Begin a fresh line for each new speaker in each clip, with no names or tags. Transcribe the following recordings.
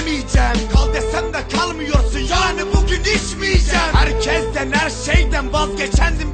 demeyeceğim Kal desem de kalmıyorsun. Yani bugün içmeyeceğim. Herkesten her şeyden vazgeçendim.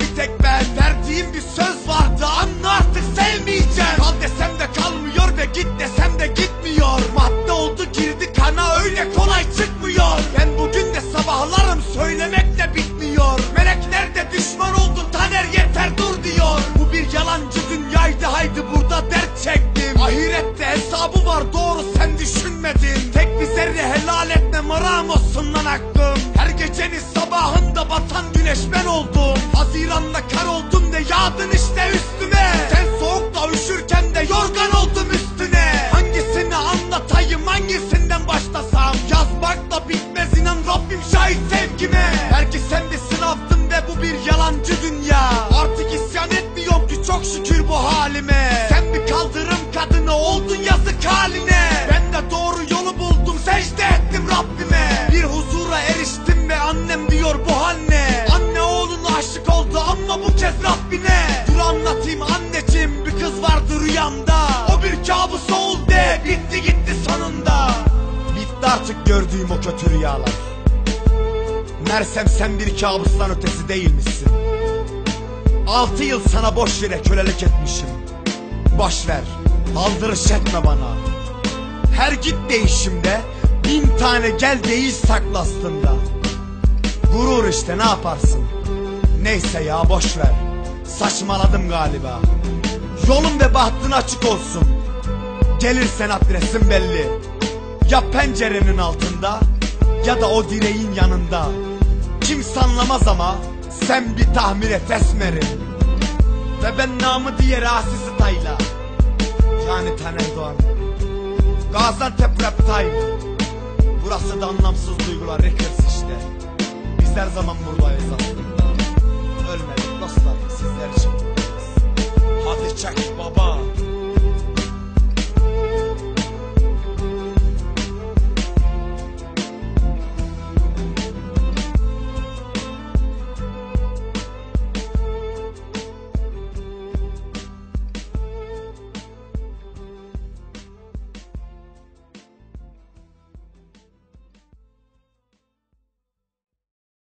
Güneş ben oldum. Haziranda kar oldum de yağdın işte üstüme. Sen soğukta üşürken de yorgan oldum üstüne. Hangisini anlatayım hangisinden başlasam? Yazmakla bitmez inan Rabbim şahit sevgime. Belki sen bir sınavdın ve bu bir yalancı dünya. Artık isyan etmiyorum ki çok şükür bu halime. Sen bir kaldırım kadını oldun yazık haline. Ben de doğru yolu Rabbine Dur anlatayım anneciğim. Bir kız vardı rüyamda. O bir kabus oldu bitti gitti sonunda. Bitti artık gördüğüm o kötü rüyalar. Mersem sen bir kabustan ötesi değilmişsin. Altı yıl sana boş yere kölelik etmişim. Boş ver aldırış etme bana. Her git değişimde bin tane gel değiş saklı aslında. Gurur işte ne yaparsın? Neyse ya boş ver Saçmaladım galiba. Yolun ve bahtın açık olsun. Gelirsen adresin belli. Ya pencerenin altında Ya da o direğin yanında. Kimse anlamaz ama Sen bir tahmin et esmerim Ve ben namı diğer Asisi Tayla. Yani Taner Doğan. Gaziantep Rap Time Burası da anlamsız duygular Records işte. Biz her zaman buradayız aslında